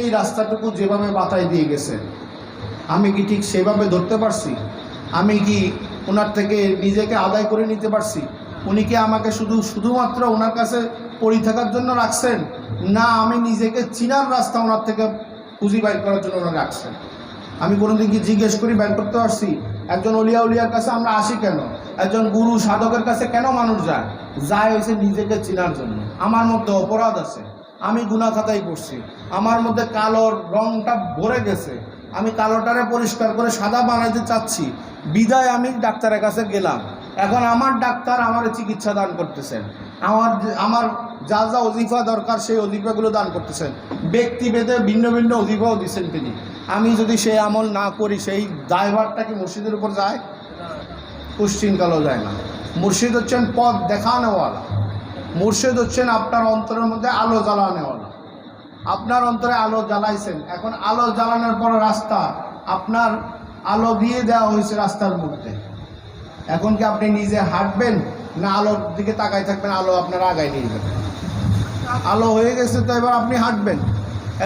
এই রাস্তাটুকু যেভাবে বাতায় দিয়ে গেছে, আমি কি ঠিক সেভাবে ধরতে পারছি? আমি কি ওনার থেকে নিজেকে আদায় করে নিতে পারছি? উনি কি আমাকে শুধু, শুধুমাত্র ওনার কাছে পড়ি থাকার জন্য রাখছেন? না, আমি নিজেকে চিনার রাস্তা ওনার থেকে খুঁজি বাইর করার জন্য ওনার রাখছেন। আমি কোনোদিন কি জিজ্ঞেস করি বাইর করতে পারছি? একজন অলিয়া উলিয়ার কাছে আমরা আসি কেন? একজন গুরু সাধকের কাছে কেন মানুষ যায়? যায় হয়েছে নিজেকে চিনার জন্য। আমার মধ্যে অপরাধ আছে। আমি গুনা খাতাই করছি আমার মধ্যে কালোর রংটা ভরে গেছে। আমি কালোটারে পরিষ্কার করে সাদা বানাইতে চাচ্ছি। বিদায় আমি ডাক্তারের কাছে গেলাম। এখন আমার ডাক্তার আমার চিকিৎসা দান করতেছেন। আমার আমার যা যা অজিফা দরকার সেই অজিফাগুলো দান করতেছেন। ব্যক্তিভেদে ভিন্ন ভিন্ন অজিফাও দিচ্ছেন তিনি। আমি যদি সেই আমল না করি সেই দায়ভারটা কি মুর্শিদের উপর যায়? কুশ্চিনকালও যায় না। মুর্শিদ হচ্ছেন পথ দেখানোওয়ালা। মুর্শিদ হচ্ছেন আপনার অন্তরের মধ্যে আলো জ্বালানোওয়ালা আপনার অন্তরে আলো জ্বালাইছেন। এখন আলো জ্বালানোর পর রাস্তা, আপনার আলো দিয়ে দেওয়া হয়েছে রাস্তার মধ্যে। এখন কি আপনি নিজে হাঁটবেন না আলোর দিকে তাকাই থাকবেন, আলো আপনার আগায় নিয়ে যাবে? আলো হয়ে গেছে তো এবার আপনি হাঁটবেন।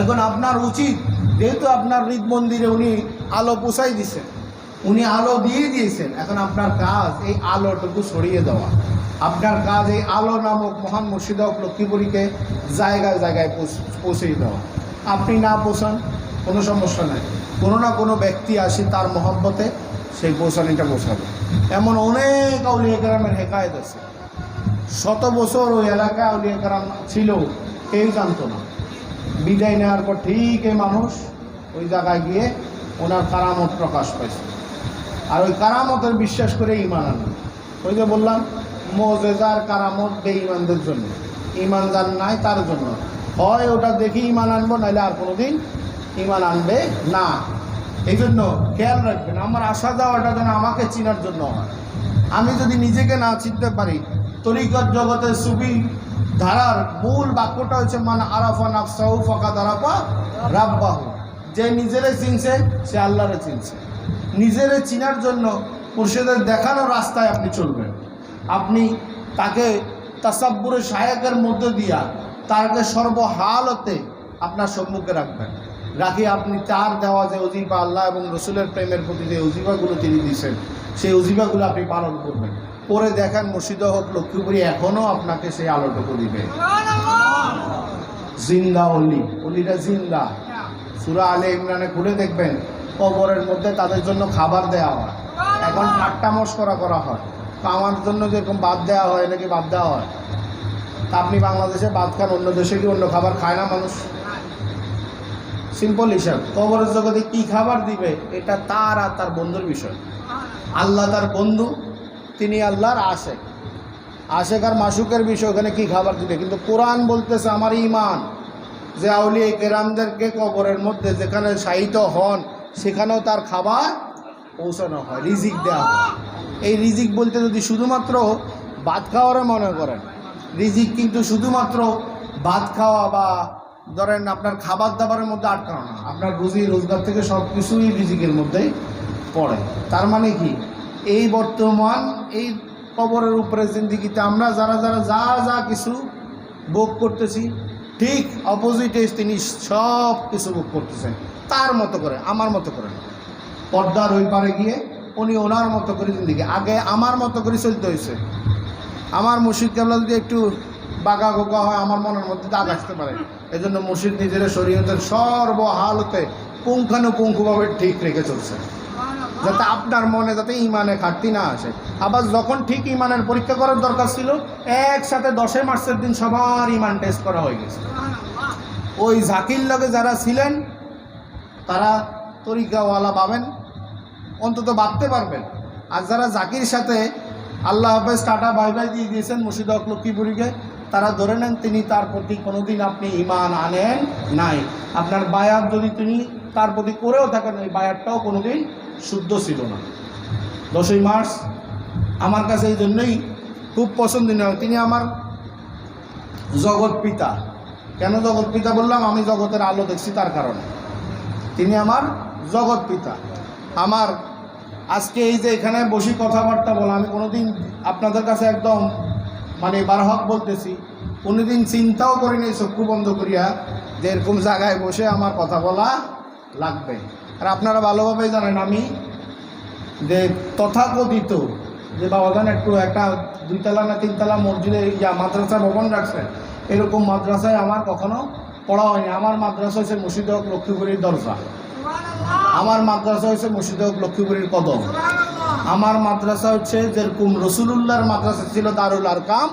এখন আপনার উচিত, যেহেতু আপনার হৃদ মন্দিরে উনি আলো পোষাই দিছেন। উনি আলো দিয়ে দিয়েছেন। এখন আপনার কাজ এই আলোটুকু সরিয়ে দেওয়া। আপনার কাজ এই আলো নামক মহান মুর্শিদক লক্ষ্মীপুরীকে জায়গায় জায়গায় পৌঁছ- দেওয়া আপনি না পৌঁছান, কোনো সমস্যা নাই। কোনো না কোনো ব্যক্তি আসি তার মহব্বতে, সেই পৌঁছানিটা পৌঁছাবে। এমন অনেক আউলিয়া গ্রামের হেকায়ত আছে। শত বছর ওই এলাকায় আউলিয়া গ্রাম ছিল, কেউ জানতো না। বিদায় নেওয়ার পর ঠিক এই মানুষ ওই জায়গায় গিয়ে ওনার কারামত প্রকাশ পাইছে। আর ওই কারামতের বিশ্বাস করে ইমান আনবে ওই যে বললাম, মোজেজার কারামত বেঈমানদের জন্য। ইমান যার নাই তার জন্য। হয় ওটা দেখি ইমান আনব নাহলে আর কোনোদিন ইমান আনবে না। এই জন্য খেয়াল রাখবেন, আমার আসা যাওয়াটা যেন আমাকে চিনার জন্য হয়। আমি যদি নিজেকে না চিনতে পারি তরিকত জগতের সুবি ধারার মূল বাক্যটা হচ্ছে মানে আরাফা নাফসাহু ফাঁকা দারাফা রাব্বাহু। যে নিজেরে চিনছে, সে আল্লাহরে চিনছে। নিজেরে চিনার জন্য মুর্শিদের দেখানো রাস্তায় আপনি চলবেন। আপনি তাকে তাসাব্বুরের সায়কের মধ্যে দিয়া তাকে সর্বহালতে আপনার সম্মুখে রাখবেন। রাখি আপনি তার দেওয়া যে অজিফা আল্লাহ এবং রসুলের প্রেমের প্রতি যে অজিফাগুলো তিনি দিয়েছেন, সেই অজিফাগুলো আপনি পালন করবেন। পরে দেখেন মুর্শিদ হোক, লক্ষ্মীপুরী এখনও আপনাকে সেই আলোটুকু দিবে। জিন্দা অলি, অলিরা জিন্দা। সুরা আলে ইমরানে খুলে দেখবেন কবরের মধ্যে তাদের জন্য খাবার দেওয়া হয়। এখন ঠাট্টা মস্করা করা হয়। তো আমার জন্য যেরকম বাদ দেওয়া হয় নাকি বাদ দেওয়া হয়? তা আপনি বাংলাদেশে বাদ খান, অন্য দেশে কি অন্য খাবার খায় না মানুষ? সিম্পল হিসাব। কবরের জগতে কি খাবার দিবে, এটা তার আর তার বন্ধুর বিষয়। আল্লাহ তার বন্ধু, তিনি আল্লাহর আশেক। আশেক আর মাসুকের বিষয়, ওখানে কি খাবার দিবে? কিন্তু কোরআন বলতেছে আমার ইমান যে আউলিয়া কেরামদেরকে কবরের মধ্যে যেখানে শায়িত হন সেখানেও তার খাবার পৌঁছানো হয়, রিজিক দেওয়া হয়। এই রিজিক বলতে যদি শুধুমাত্র ভাত খাওয়ারও মনে করেন, রিজিক কিন্তু শুধুমাত্র ভাত খাওয়া বা ধরেন আপনার খাবার দাবারের মধ্যে আটকানো না, আপনার রুজি, রোজগার থেকে সব কিছুই রিজিকের মধ্যেই পড়ে। তার মানে কি? এই বর্তমান, এই কবরের উপরে জিন্দিগিতে আমরা যারা যারা যা যা কিছু ভোগ করতেছি, ঠিক অপোজিটে তিনি সব কিছু ভোগ করতেছেন। তার মতো করে, আমার মতো করে পর্দার ওই পারে গিয়ে উনি ওনার মতো করে জিন্দিগি। আগে আমার মতো করে চলতে হয়েছে। আমার মুর্শিদ কেবলা যদি একটু বাঁকা গোকা হয়, আমার মনের মধ্যে দাগ আসতে পারে। এই জন্য মুর্শিদ নিজের শরীয়তের সর্বহালতে পুঙ্খানুপুঙ্খভাবে ঠিক রেখে চলছে। যাতে আপনার মনে যাতে ইমানে ঘাটতি না আসে। আবার যখন ঠিক ইমানের পরীক্ষা করার দরকার ছিল, একসাথে দশই মার্চের দিন সবার ইমান টেস্ট করা হয়ে গেছে। ওই জাকির লগে যারা ছিলেন তারা তরিকাওয়ালা পাবেন, অন্তত ভাবতে পারবেন। আর যারা জাকির সাথে আল্লাহ হাফেজ টাটা বাই বাই দিয়ে দিয়েছেন মুর্শিদ হক লক্ষ্মীপুরীকে, তারা ধরে নেন তিনি তার প্রতি কোনোদিন আপনি ইমান আনেন নাই। আপনার বায়াত যদি তিনি তার প্রতি করেও থাকেন ওই বায়াতটাও কোনোদিন শুদ্ধ ছিল না। দশই মার্চ, আমার কাছে এই জন্যই খুব পছন্দনীয় তিনি আমার জগৎ পিতা। কেন জগৎ পিতা বললাম? আমি জগতের আলো দেখছি তার কারণে। তিনি আমার জগৎ পিতা। আমার আজকে এই যে এখানে বসি কথাবার্তা বলা, আমি কোনোদিন আপনাদের কাছে একদম মানে বারহক বলতেছি, কোনোদিন চিন্তাও করিনি চক্ষু বন্ধ করিয়া যে এরকম জায়গায় বসে আমার কথা বলা লাগবে। আর আপনারা ভালোভাবে জানেন আমি যে তথাকথিত যে বাবাজান একটু একটা দুইতলা না তিনতলা মসজিদে ইয়া মাদ্রাসা ভবন রাখছে, এরকম মাদ্রাসায় আমার কখনো পড়া হয়নি। আমার মাদ্রাসা হচ্ছে মুর্শিদ হক লক্ষ্মীপুরীর দরজা। আমার মাদ্রাসা হচ্ছে মুর্শিদ হক লক্ষ্মীপুরীর কদম। আমার মাদ্রাসা হচ্ছে যেরকম রসুলুল্লাহর মাদ্রাসা ছিল দারুল আরকাম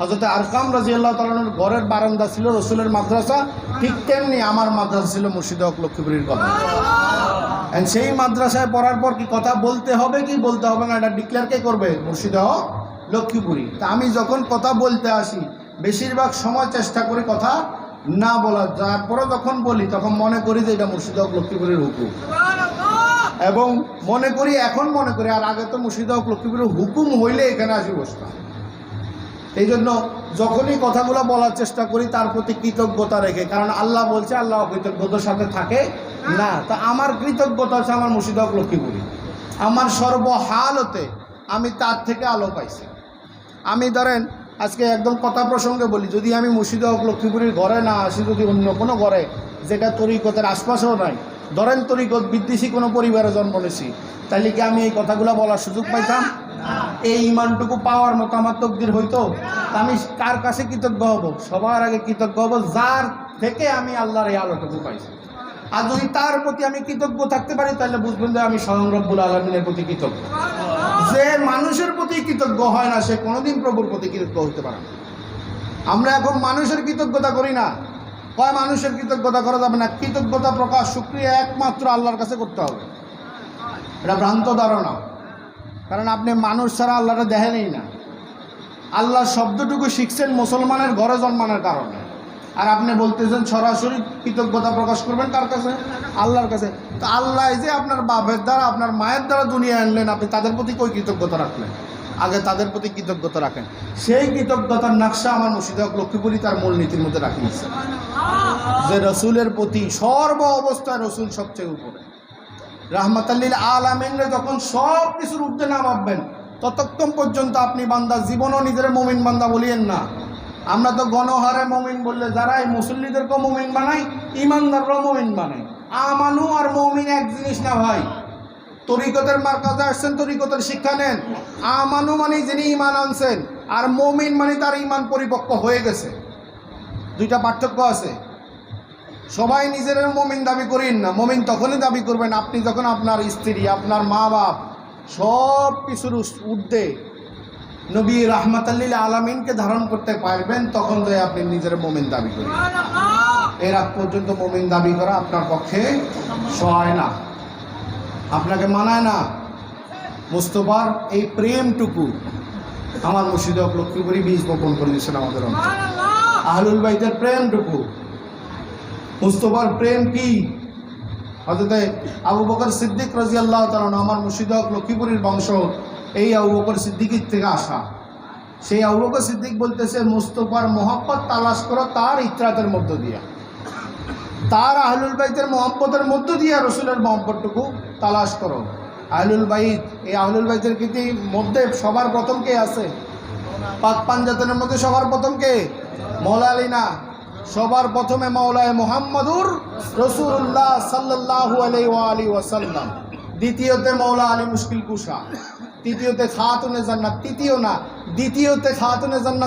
হজরত আরকাম রাজিয়াল্লাহ তালানোর ঘরের বারান্দা ছিল রসুলের মাদ্রাসা ঠিক তেমনি আমার মাদ্রাসা ছিল মুর্শিদ হক লক্ষ্মীপুরীর কদম। সেই মাদ্রাসায় পড়ার পর কি কথা বলতে হবে কি বলতে হবে না এটা ডিক্লেয়ার কে করবে? মুর্শিদ হক লক্ষ্মীপুরী। তা আমি যখন কথা বলতে আসি বেশিরভাগ সময় চেষ্টা করি কথা না বলার তারপরে যখন বলি, তখন মনে করি যে এটা মুর্শিদ হক লক্ষ্মীপুরীর হুকুম। এবং মনে করি, এখন মনে করি, আর আগে তো মুর্শিদ হক লক্ষ্মীপুরের হুকুম হইলে এখানে আসি বসতাম। এই জন্য যখনই কথাগুলো বলার চেষ্টা করি, তার প্রতি কৃতজ্ঞতা রেখে, কারণ আল্লাহ বলছে, আল্লাহ কৃতজ্ঞতার সাথে থাকে। না, তা আমার কৃতজ্ঞতা হচ্ছে আমার মুর্শিদ হক লক্ষ্মীপুরী। আমার সর্বহালতে আমি তার থেকে আলো পাইছি। আমি ধরেন আজকে একদম কথা প্রসঙ্গে বলি, যদি আমি মুর্শিদ লক্ষ্মীপুরীর ঘরে না আসি, যদি অন্য কোনো ঘরে, যেটা তরিকতের আশপাশেও নাই, ধরেন তরিকত বিদ্বেষী কোনো পরিবারে জন্ম নিয়েছি, তাহলে কি আমি এই কথাগুলো বলার সুযোগ পাইতাম? এই ইমানটুকু পাওয়ার মতো আমার তকদির হইতো? আমি কার কাছে কৃতজ্ঞ হব? সবার আগে কৃতজ্ঞ হব, যার থেকে আমি আল্লাহর এই আলোটুকু পাইছি। আর যদি তার প্রতি আমি কৃতজ্ঞ থাকতে পারি, তাহলে বুঝবেন যে আমি স্বয়ং রব্বুল আলমিনের প্রতি কৃতজ্ঞ। যে মানুষের প্রতি কৃতজ্ঞ হয় না, সে কোনোদিন প্রভুর প্রতি কৃতজ্ঞ হতে পারে না। আমরা এখন মানুষের কৃতজ্ঞতা করি না। কয় মানুষের কৃতজ্ঞতা করা যাবে না? কৃতজ্ঞতা প্রকাশ সুক্রিয়া একমাত্র আল্লাহর কাছে করতে হবে। এটা ভ্রান্ত ধারণা। কারণ আপনি মানুষ ছাড়া আল্লাহটা দেখেনই না। আল্লাহ শব্দটুকু শিখছেন মুসলমানের ঘরে জন্মানোর কারণে। আর আপনি বলতেছেন সরাসরি কৃতজ্ঞতা প্রকাশ করবেন কার কাছে? আল্লাহর কাছে। তো আল্লাহ যে আপনার বাপের দ্বারা, আপনার মায়ের দ্বারা দুনিয়া আনলেন, আপনি তাদের প্রতি কই কৃতজ্ঞতা রাখলেন? আগে তাদের প্রতি কৃতজ্ঞতা রাখেন। সেই কৃতজ্ঞতার নকশা আমার মুর্শিদ হক লক্ষ্মীপুরী তার মূলনীতির মধ্যে রাখিয়েছে যে রসুলের প্রতি সর্ব অবস্থায় রসুল সবচেয়ে উপরে। রাহমাতাল্লিল আলামিনরে যখন সব কিছুর ঊর্ধ্বে না ভাববেন ততক্ষণ পর্যন্ত আপনি বান্দা, জীবনও নিজের মমিন বান্দা বলিয়েন না। আমরা তো গণহারে মমিন বললে যারা এই মুসল্লিদেরকেও মমিন বানাই ইমানদাররাও মমিন বানাই আমানু আর মমিন এক জিনিস না ভাই। তরিকতের মার্কাজে আসছেন, তরিকতের শিক্ষা নেন। আমানু মানে যিনি ইমান আনছেন, আর মমিন মানে তার ইমান পরিপক্ক হয়ে গেছে। দুইটা পার্থক্য আছে। সবাই নিজের মমিন দাবি করেন না। মমিন তখনই দাবি করবেন, আপনি যখন আপনার স্ত্রী, আপনার মা বাপ সব কিছুর ঊর্ধ্বে নবী রাহমাতাল্লিল আলামিনকে ধারণ করতে পারবেন তখন যে আপনি নিজের মমিন দাবি করবেন এর আগ পর্যন্ত মমিন দাবি করা আপনার পক্ষে সহায় না। আপনাকে মানায় না। মুস্তফার এই প্রেমটুকু আমার মুর্শিদ লক্ষ্মীপুরি বীজ বপন করে দিয়েছেন আমাদের অন্তরে আহলুল বাইদের প্রেমটুকু। মুস্তফার প্রেম কি? অর্থাৎ আবু বকর সিদ্দিক রাজি আল্লাহ তালন আমার মুর্শিদ লক্ষ্মীপুরীর বংশ এই আবু বকর সিদ্দিকির থেকে আসা। সেই আবু বকর সিদ্দিক বলতেছে, মুস্তফার মোহাম্মত তালাশ করো, তার ইত্রাতের মধ্য দিয়া। তার আহলুল বাইতের মোহাম্মতের মধ্য দিয়া রসুলের মোহাম্মতটুকু তালাশ করো। আহলুল বাইত, এই আহলুল বাইতের কীর্তি মধ্যে সবার প্রথম কে আছে? পাক পাঞ্জাতনের মধ্যে সবার প্রথম কে? মৌলা আলী না সবার প্রথমে মৌলায় মোহাম্মদুর রসুল্লাহ সাল্লাহু আলী ওয়াসাল্লাম। দ্বিতীয়তে মৌলা আলী মুশকিল কুশা। তৃতীয়তে খাতুনে জান্নাত তৃতীয় না দ্বিতীয়তে খাতুনে জান্নাত।